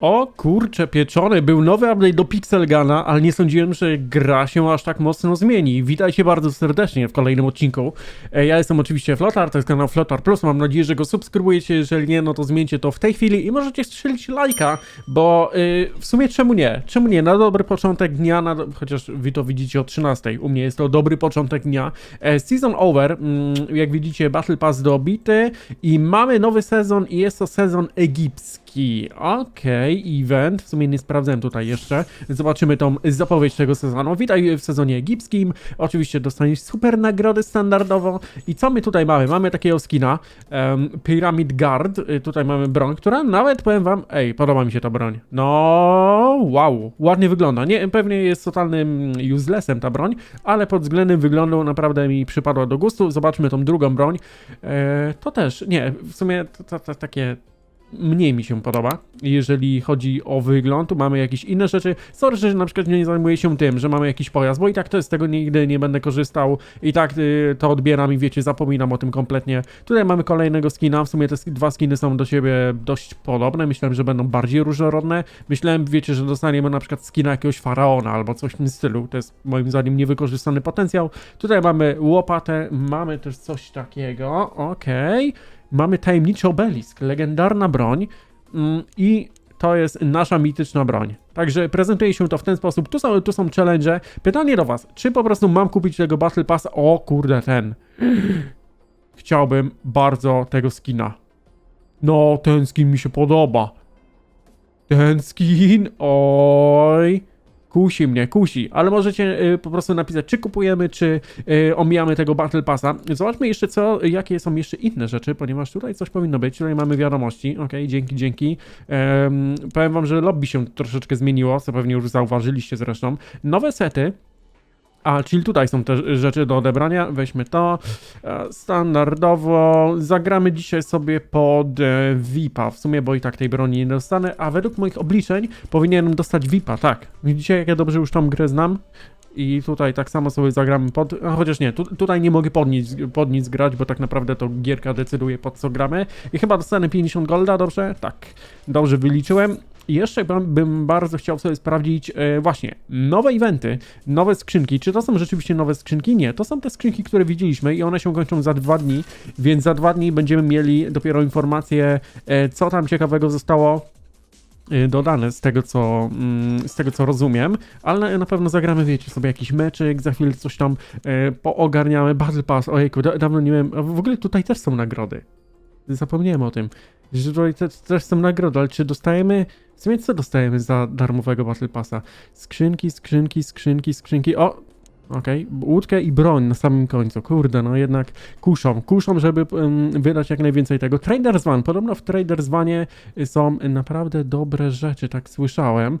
O kurcze pieczony, był nowy update do Pixel Guna, ale nie sądziłem, że gra się aż tak mocno zmieni. Witajcie bardzo serdecznie w kolejnym odcinku. E, Ja jestem oczywiście Flotar, to jest kanał Flotar Plus, mam nadzieję, że go subskrybujecie, jeżeli nie, no to zmieńcie to w tej chwili i możecie strzelić lajka, bo y, w sumie czemu nie? Czemu nie? Na dobry początek dnia, na, do- chociaż wy to widzicie o 13, u mnie jest to dobry początek dnia. E, Season over, mm, jak widzicie Battle Pass dobity i mamy nowy sezon i jest to sezon egipski. Okej, event. W sumie nie sprawdzałem tutaj jeszcze. Zobaczymy tą zapowiedź tego sezonu. Witaj w sezonie egipskim. Oczywiście dostaniesz super nagrody standardowo. I co my tutaj mamy? Mamy takiego skina. Um, Pyramid Guard. Tutaj mamy broń, która nawet powiem wam. Ej, podoba mi się ta broń. No, wow. Ładnie wygląda. Nie, pewnie jest totalnym uselessem ta broń, ale pod względem wyglądu naprawdę mi przypadła do gustu. Zobaczmy tą drugą broń. E, to też, nie, w sumie to, to, to takie mniej mi się podoba, jeżeli chodzi o wygląd, tu mamy jakieś inne rzeczy. Sorry, że na przykład nie zajmuję się tym, że mamy jakiś pojazd, bo i tak to z tego nigdy nie będę korzystał i tak y, to odbieram i wiecie, zapominam o tym kompletnie. Tutaj mamy kolejnego skina, w sumie te dwa skiny są do siebie dość podobne, myślałem, że będą bardziej różnorodne. Myślałem, wiecie, że dostaniemy na przykład skina jakiegoś faraona albo coś w tym stylu, to jest moim zdaniem niewykorzystany potencjał. Tutaj mamy łopatę, mamy też coś takiego, okej. Mamy tajemniczy obelisk, legendarna broń mm, i to jest nasza mityczna broń. Także prezentuje się to w ten sposób. Tu są, tu są challenge. Pytanie do was, czy po prostu mam kupić tego Battle Passa? O kurde, ten. Chciałbym bardzo tego skina. No, ten skin mi się podoba. Ten skin, oj. Kusi mnie, kusi, ale możecie y, po prostu napisać, czy kupujemy, czy y, omijamy tego Battle Passa. Zobaczmy jeszcze, co, jakie są jeszcze inne rzeczy, ponieważ tutaj coś powinno być. Tutaj mamy wiadomości. Ok, dzięki, dzięki. Em, powiem wam, że lobby się troszeczkę zmieniło, co pewnie już zauważyliście zresztą. Nowe sety. A, czyli tutaj są te rzeczy do odebrania. Weźmy to. E, Standardowo zagramy dzisiaj sobie pod e, VIP-a. W sumie, bo i tak tej broni nie dostanę. A według moich obliczeń powinienem dostać VIP-a, tak. Widzicie, jak ja dobrze już tą grę znam? I tutaj tak samo sobie zagramy pod. Chociaż nie, tu, tutaj nie mogę pod nic, pod nic grać, bo tak naprawdę to gierka decyduje pod co gramy. I chyba dostanę 50 golda, dobrze? Tak. Dobrze wyliczyłem. I jeszcze bym, bardzo chciał sobie sprawdzić e, właśnie nowe eventy, nowe skrzynki. Czy to są rzeczywiście nowe skrzynki? Nie, to są te skrzynki, które widzieliśmy i one się kończą za dwa dni, więc za dwa dni będziemy mieli dopiero informacje, e, co tam ciekawego zostało y, dodane z tego, co, mm, z tego, co rozumiem, ale na, pewno zagramy, wiecie, sobie jakiś meczyk, za chwilę coś tam e, poogarniamy, Battle Pass, ojejku, da, dawno nie a w ogóle tutaj też są nagrody. Zapomniałem o tym, że tutaj te, też są nagrody, ale czy dostajemy, w sumie co dostajemy za darmowego Battle Passa? Skrzynki, skrzynki, skrzynki, skrzynki, o! Okej, łódkę i broń na samym końcu. Kurde, no jednak kuszą, kuszą, żeby em, wydać jak najwięcej tego. Traders Van, podobno w Traders Vanie są naprawdę dobre rzeczy, tak słyszałem.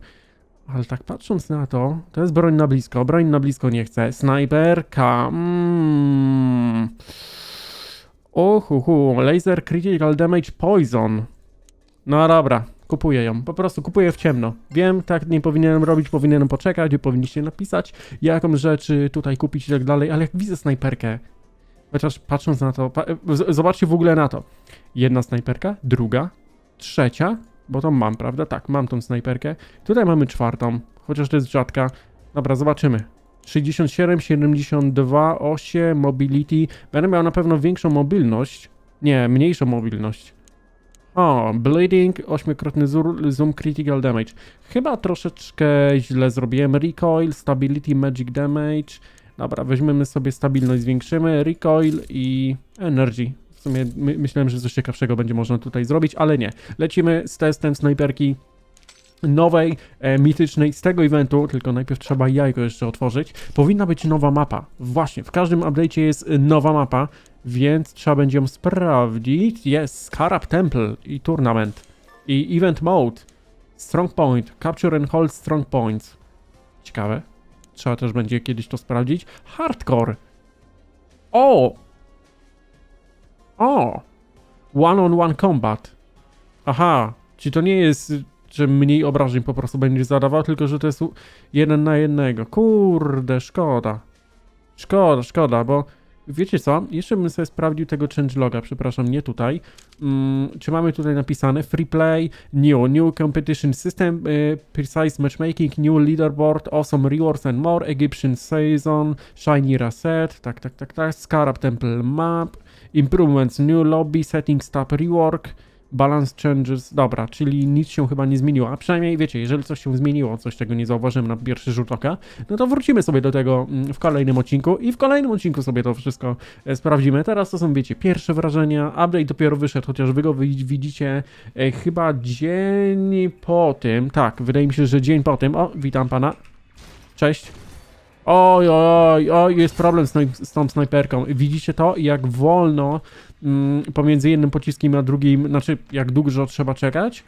Ale tak patrząc na to, to jest broń na blisko. Broń na blisko nie chcę. Snajperka. Mm. Uhuhu. Laser Critical Damage Poison. No dobra, kupuję ją. Po prostu kupuję w ciemno. Wiem, tak nie powinienem robić, powinienem poczekać, powinniście napisać, jaką rzeczy tutaj kupić i tak dalej, ale jak widzę snajperkę, chociaż patrząc na to, pa zobaczcie w ogóle na to. Jedna snajperka, druga, trzecia, bo to mam, prawda? Tak, mam tą snajperkę. Tutaj mamy czwartą, chociaż to jest rzadka. Dobra, zobaczymy. 67, 72, 8, mobility. Będę miał na pewno większą mobilność. Nie, mniejszą mobilność. O, bleeding, 8-krotny zur- zoom critical damage. Chyba troszeczkę źle zrobiłem. Recoil, stability, magic damage. Dobra, weźmiemy sobie stabilność, zwiększymy. Recoil i energy. W sumie my, myślałem, że coś ciekawszego będzie można tutaj zrobić, ale nie. Lecimy z testem snajperki nowej, e, mitycznej z tego eventu, tylko najpierw trzeba jajko jeszcze otworzyć. Powinna być nowa mapa. Właśnie, w każdym update'cie jest nowa mapa, więc trzeba będzie ją sprawdzić. Jest Scarab Temple i Tournament. I Event Mode. Strong Point. Capture and Hold Strong Points. Ciekawe. Trzeba też będzie kiedyś to sprawdzić. Hardcore. O! O! One-on-one combat. Aha, czy to nie jest, że mniej obrażeń po prostu będziesz zadawał, tylko że to jest jeden na jednego. Kurde, szkoda. Szkoda, szkoda, bo wiecie co, jeszcze bym sobie sprawdził tego changeloga, przepraszam, nie tutaj. Mm, czy mamy tutaj napisane free play, new, new competition system, y, precise matchmaking, new leaderboard, awesome rewards and more, Egyptian season, shiny reset, tak, tak, tak, tak, Scarab temple map, improvements, new lobby, settings tab rework, balance changes, dobra, czyli nic się chyba nie zmieniło, a przynajmniej wiecie, jeżeli coś się zmieniło, coś czego nie zauważyłem na pierwszy rzut oka, no to wrócimy sobie do tego mm, w kolejnym odcinku i w kolejnym odcinku sobie to wszystko e, sprawdzimy. Teraz to są, wiecie, pierwsze wrażenia, update dopiero wyszedł, chociaż wy go wi- widzicie e, chyba dzień po tym, tak, wydaje mi się, że dzień po tym, o, witam pana, cześć. Oj, oj, oj, jest problem z, z tą snajperką. Widzicie to? Jak wolno mm, pomiędzy jednym pociskiem a drugim, znaczy jak dużo trzeba czekać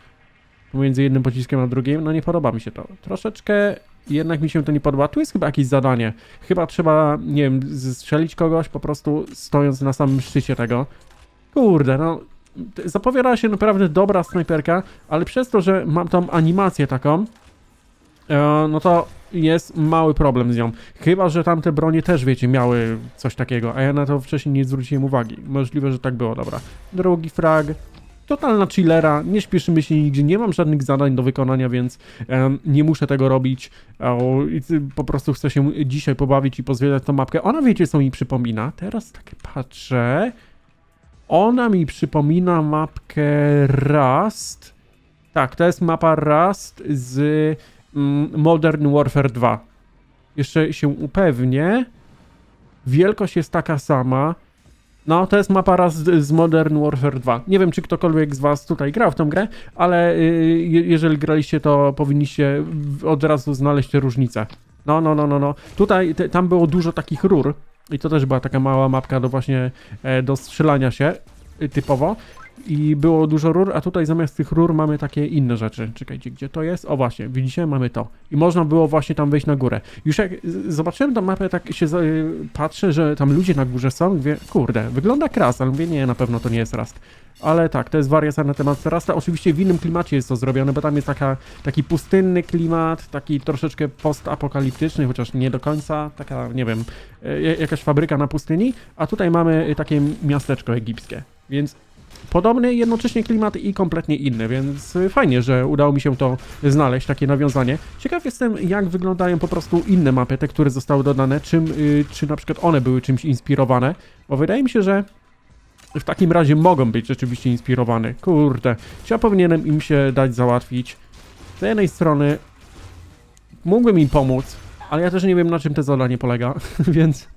pomiędzy jednym pociskiem a drugim, no nie podoba mi się to. Troszeczkę jednak mi się to nie podoba. Tu jest chyba jakieś zadanie. Chyba trzeba, nie wiem, strzelić kogoś po prostu stojąc na samym szczycie tego. Kurde, no zapowiada się naprawdę dobra snajperka, ale przez to, że mam tą animację taką, no to jest mały problem z nią. Chyba, że tamte bronie też, wiecie, miały coś takiego, a ja na to wcześniej nie zwróciłem uwagi. Możliwe, że tak było, dobra. Drugi frag. Totalna chillera, nie śpieszymy się nigdzie, nie mam żadnych zadań do wykonania, więc em, nie muszę tego robić. Po prostu chcę się dzisiaj pobawić i pozwiedzać tą mapkę. Ona, wiecie, co mi przypomina? Teraz tak patrzę. Ona mi przypomina mapkę Rust. Tak, to jest mapa Rust z Modern Warfare 2. Jeszcze się upewnię. Wielkość jest taka sama. No, to jest mapa Rust z Modern Warfare 2. Nie wiem, czy ktokolwiek z was tutaj grał w tą grę, ale y, je- jeżeli graliście, to powinniście od razu znaleźć te różnice. No, no, no, no, no. Tutaj, te, tam było dużo takich rur i to też była taka mała mapka do właśnie, e, do strzelania się y, typowo. I było dużo rur, a tutaj zamiast tych rur mamy takie inne rzeczy. Czekajcie, gdzie to jest? O właśnie, widzicie, mamy to. I można było właśnie tam wejść na górę. Już jak zobaczyłem tę mapę, tak się y, patrzę, że tam ludzie na górze są mówię, kurde, wygląda kras, ale mówię, nie, na pewno to nie jest Rast. Ale tak, to jest wariacja na temat Rasta. Oczywiście w innym klimacie jest to zrobione, bo tam jest taka, taki pustynny klimat, taki troszeczkę postapokaliptyczny, chociaż nie do końca, taka, nie wiem, y, jakaś fabryka na pustyni, a tutaj mamy takie miasteczko egipskie. Więc podobny jednocześnie klimat i kompletnie inny, więc fajnie, że udało mi się to znaleźć, takie nawiązanie. Ciekaw jestem, jak wyglądają po prostu inne mapy, te, które zostały dodane, czym, y, czy na przykład one były czymś inspirowane, bo wydaje mi się, że w takim razie mogą być rzeczywiście inspirowane. Kurde, czy ja powinienem im się dać załatwić? Z jednej strony mógłbym im pomóc, ale ja też nie wiem, na czym to zadanie polega, więc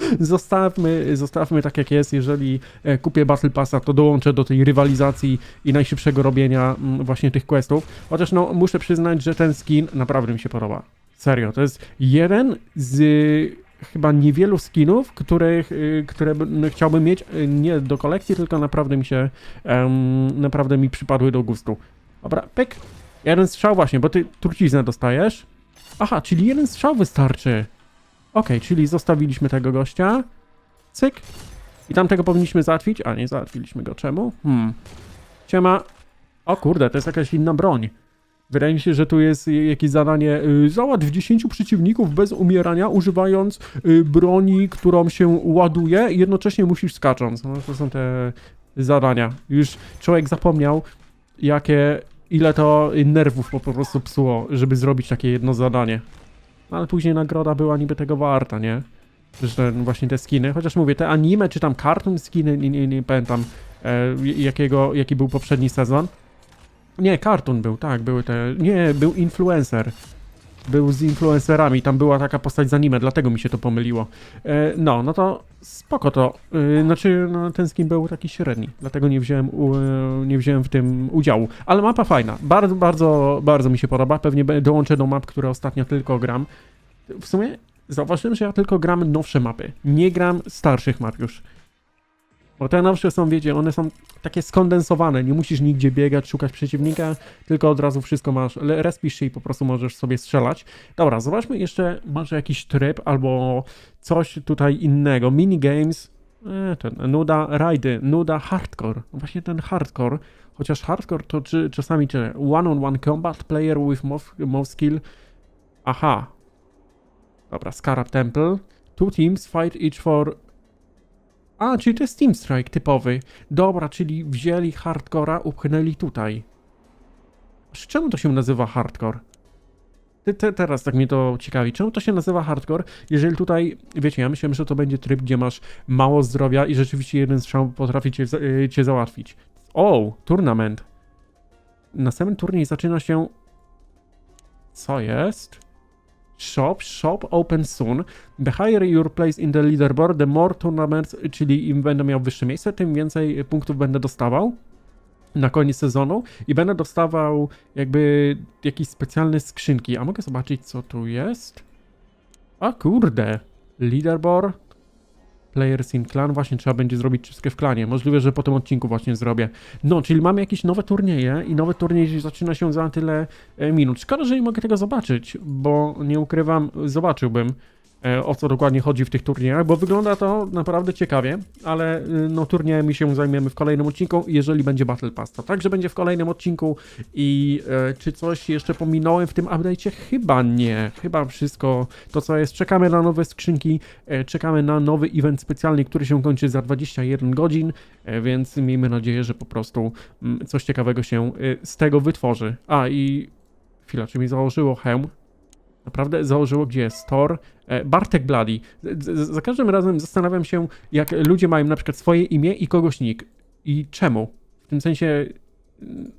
zostawmy, zostawmy tak jak jest. Jeżeli e, kupię Battle Passa, to dołączę do tej rywalizacji i najszybszego robienia mm, właśnie tych questów. Chociaż no, muszę przyznać, że ten skin naprawdę mi się podoba. Serio, to jest jeden z y, chyba niewielu skinów, których, y, które bym- chciałbym mieć y, nie do kolekcji, tylko naprawdę mi się em, naprawdę mi przypadły do gustu. Dobra, pyk. Jeden strzał właśnie, bo ty truciznę dostajesz. Aha, czyli jeden strzał wystarczy. Okej, czyli zostawiliśmy tego gościa. Cyk. I tamtego powinniśmy załatwić. A nie załatwiliśmy go. Czemu? Hmm. Siema. O kurde, to jest jakaś inna broń. Wydaje mi się, że tu jest jakieś zadanie. y, Załatw 10 przeciwników bez umierania, używając y, broni, którą się ładuje, i jednocześnie musisz skacząc. No, to są te zadania. Już człowiek zapomniał, jakie. Ile to nerwów po prostu psuło, żeby zrobić takie jedno zadanie. No, ale później nagroda była niby tego warta, nie? Że właśnie te skiny, chociaż mówię, te anime czy tam cartoon skiny, nie, nie, nie pamiętam e, jakiego, jaki był poprzedni sezon. Nie, cartoon był, tak, były te, nie, był influencer. Był z influencerami, tam była taka postać z anime, dlatego mi się to pomyliło. E, no, no to spoko to, e, znaczy no, ten skin był taki średni, dlatego nie wziąłem, e, nie wziąłem w tym udziału. Ale mapa fajna, bardzo, bardzo, bardzo mi się podoba, pewnie dołączę do map, które ostatnio tylko gram. W sumie zauważyłem, że ja tylko gram nowsze mapy, nie gram starszych map już. Bo te nowsze są, wiecie, one są takie skondensowane, nie musisz nigdzie biegać, szukać przeciwnika, tylko od razu wszystko masz, respisz się i po prostu możesz sobie strzelać. Dobra, zobaczmy jeszcze może jakiś tryb albo coś tutaj innego. Minigames, e, ten, nuda, rajdy, nuda, hardcore. Właśnie ten hardcore, chociaż hardcore to czy, czasami czy one-on-one combat, player with more skill. Aha. Dobra, Scarab Temple. Two teams fight each for A, czyli to jest Team Strike typowy. Dobra, czyli wzięli hardcora, upchnęli tutaj. Aż Czemu to się nazywa hardcore? Te, te, teraz tak mnie to ciekawi. Czemu to się nazywa hardcore, jeżeli tutaj, wiecie, ja myślałem, że to będzie tryb, gdzie masz mało zdrowia i rzeczywiście jeden strzał potrafi cię, y, cię załatwić. O, turnament. Następny turniej zaczyna się... Co jest? Shop, shop open soon. The higher your place in the leaderboard, the more tournaments, czyli im będę miał wyższe miejsce, tym więcej punktów będę dostawał na koniec sezonu i będę dostawał jakby jakieś specjalne skrzynki. A mogę zobaczyć, co tu jest? A kurde, leaderboard, players in clan, właśnie trzeba będzie zrobić czystkę w klanie. Możliwe, że po tym odcinku właśnie zrobię. No, czyli mamy jakieś nowe turnieje i nowy turniej zaczyna się za tyle e, minut. Szkoda, że nie mogę tego zobaczyć, bo nie ukrywam, zobaczyłbym o co dokładnie chodzi w tych turniejach, bo wygląda to naprawdę ciekawie, ale y, no turniejami się zajmiemy w kolejnym odcinku, jeżeli będzie Battle Pass. To także będzie w kolejnym odcinku i e, czy coś jeszcze pominąłem w tym update'cie? Chyba nie. Chyba wszystko to co jest. Czekamy na nowe skrzynki, e, czekamy na nowy event specjalny, który się kończy za 21 godzin, e, więc miejmy nadzieję, że po prostu mm, coś ciekawego się e, z tego wytworzy. A i chwila, czy mi założyło hełm? Naprawdę założyło, gdzie jest Thor? E, Bartek z- Za każdym razem zastanawiam się, jak ludzie mają na przykład swoje imię i kogoś nick. I czemu? W tym sensie mm,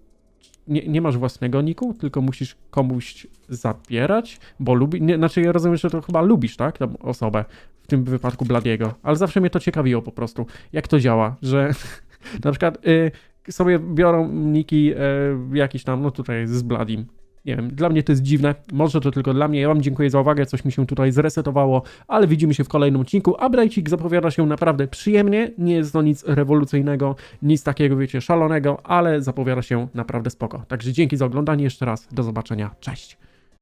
nie, nie masz własnego niku, tylko musisz komuś zabierać, bo lubi... Nie, znaczy ja rozumiem, że to chyba lubisz, tak? Tą osobę. W tym wypadku Bladiego. Ale zawsze mnie to ciekawiło po prostu. Jak to działa, że na przykład y, sobie biorą niki y, jakiś tam, no tutaj z Bladim. Nie wiem, dla mnie to jest dziwne. Może to tylko dla mnie. Ja Wam dziękuję za uwagę, coś mi się tutaj zresetowało, ale widzimy się w kolejnym odcinku. Update'ik zapowiada się naprawdę przyjemnie. Nie jest to nic rewolucyjnego, nic takiego, wiecie, szalonego, ale zapowiada się naprawdę spoko. Także dzięki za oglądanie jeszcze raz. Do zobaczenia. Cześć.